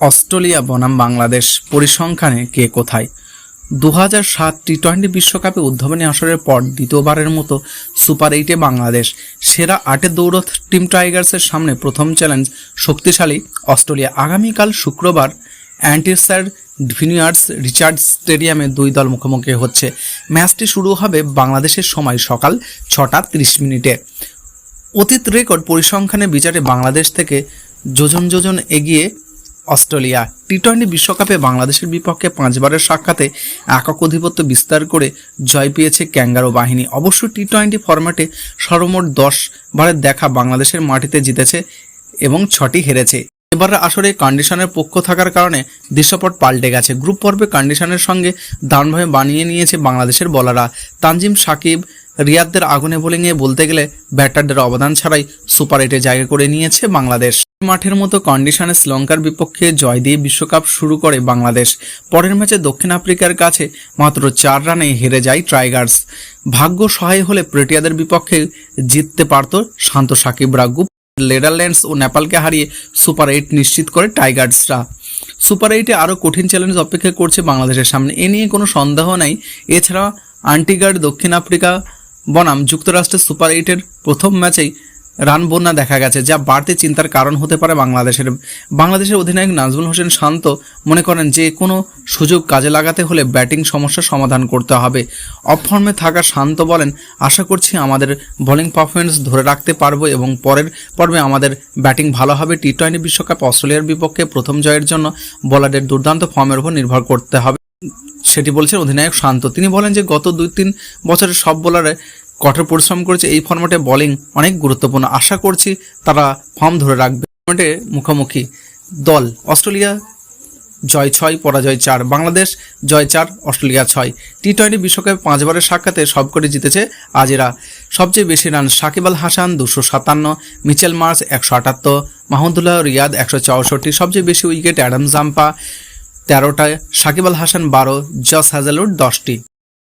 Australia বনাম বাংলাদেশ পরিসংখ্যানে কে কোথায়? দু হাজার সাত টি টোয়েন্টি বিশ্বকাপে উদ্ভাবনী আসরের পর দ্বিতীয়বারের মতো সুপার এইটে বাংলাদেশ। সেরা আটে দৌড়থ টিম টাইগার্সের সামনে প্রথম চ্যালেঞ্জ শক্তিশালী অস্ট্রেলিয়া। আগামীকাল শুক্রবার অ্যান্টিসার ভিনিয়ার্স রিচার্ড স্টেডিয়ামে দুই দল মুখোমুখি হচ্ছে। ম্যাচটি শুরু হবে বাংলাদেশের সময় সকাল ছটা তিরিশ মিনিটে। অতীত রেকর্ড পরিসংখ্যানে বিচারে বাংলাদেশ থেকে যোজন যোজন এগিয়ে অস্ট্রেলিয়া টি টোয়েন্টি বিশ্বকাপে বাংলাদেশের বিপক্ষে পাঁচবারের সাক্ষাতে একক আধিপত্য বিস্তার করে জয় পেয়েছে ক্যাঙ্গারো বাহিনী। অবশ্য টি টোয়েন্টি ফরম্যাটে সর্বমোট দশ বারের দেখা বাংলাদেশের মাটিতে জিতেছে এবং ছটি হেরেছে। এবার আসরে কন্ডিশনের পক্ষ থাকার কারণে দৃশ্যপট পাল্টে গেছে। গ্রুপ পর্বে কন্ডিশনের সঙ্গে দারুণভাবে বানিয়ে নিয়েছে বাংলাদেশের বলাররা। তানজিম সাকিব রিয়াদদের আগুনে বোলিংয়ে বলতে গেলে ব্যাটারদের অবদান ছাড়াই সুপার এইটে জায়গা করে নিয়েছে বাংলাদেশ। মাঠের মতো কন্ডিশনে শ্রীলঙ্কার বিপক্ষে জয় দিয়ে বিশ্বকাপ শুরু করে বাংলাদেশ। পরের ম্যাচে দক্ষিণ আফ্রিকার কাছে মাত্র চার রানে হেরে যায় টাইগার্স। ভাগ্য সহায় হলে প্রেটিয়াদের বিপক্ষে জিততে পারত শান্ত সাকিবরা গুপ নেদারল্যান্ডস ও নেপালকে হারিয়ে সুপার এইট নিশ্চিত করে টাইগার্সরা। সুপার এইটে আরও কঠিন চ্যালেঞ্জ অপেক্ষা করছে বাংলাদেশের সামনে। এ নিয়ে কোনো সন্দেহ নেই। এছাড়া আন্টিগার্ড দক্ষিণ আফ্রিকা বনাম যুক্তরাষ্ট্রের সুপার এইটের প্রথম ম্যাচেই রান বন্যা দেখা গেছে, যা বাড়তি চিন্তার কারণ হতে পারে বাংলাদেশের। বাংলাদেশের অধিনায়ক নাজমুল হোসেন শান্ত মনে করেন যে কোনো সুযোগ কাজে লাগাতে হলে ব্যাটিং সমস্যার সমাধান করতে হবে। অফ ফর্মে থাকা শান্ত বলেন, আশা করছি আমাদের বোলিং পারফরমেন্স ধরে রাখতে পারব এবং পরের পর্বে আমাদের ব্যাটিং ভালো হবে। টি টোয়েন্টি বিশ্বকাপ অস্ট্রেলিয়ার বিপক্ষে প্রথম জয়ের জন্য বোলারদের দুর্দান্ত ফর্মের উপর নির্ভর করতে হবে। সেটি বলছেন অধিনায়ক শান্ত। তিনি বলেন যে গত দুই তিন বছরের সব বোলারে কঠোর পরিশ্রম করেছে। এই ফর্মেটে বোলিং অনেক গুরুত্বপূর্ণ। আশা করছি তারা ফর্ম ধরে রাখবে। ফর্মেটে মুখোমুখি দল অস্ট্রেলিয়া জয় ছয়, পরাজয় চার। বাংলাদেশ জয় চার, অস্ট্রেলিয়া ছয়। টি টোয়েন্টি বিশ্বকাপে পাঁচবারের সাক্ষাতে সবকটি জিতেছে আজেরা। সবচেয়ে বেশি রান সাকিব আল হাসান, দুশো সাতান্ন। মিচেল মার্স একশো আটাত্তর। মাহমুদুল্লাহ রিয়াদ, একশো চৌষট্টি। সবচেয়ে বেশি উইকেট অ্যাডাম জাম্পা। তেরোটায় সাকিব আল হাসান বারো জস হাজালুর দশটি।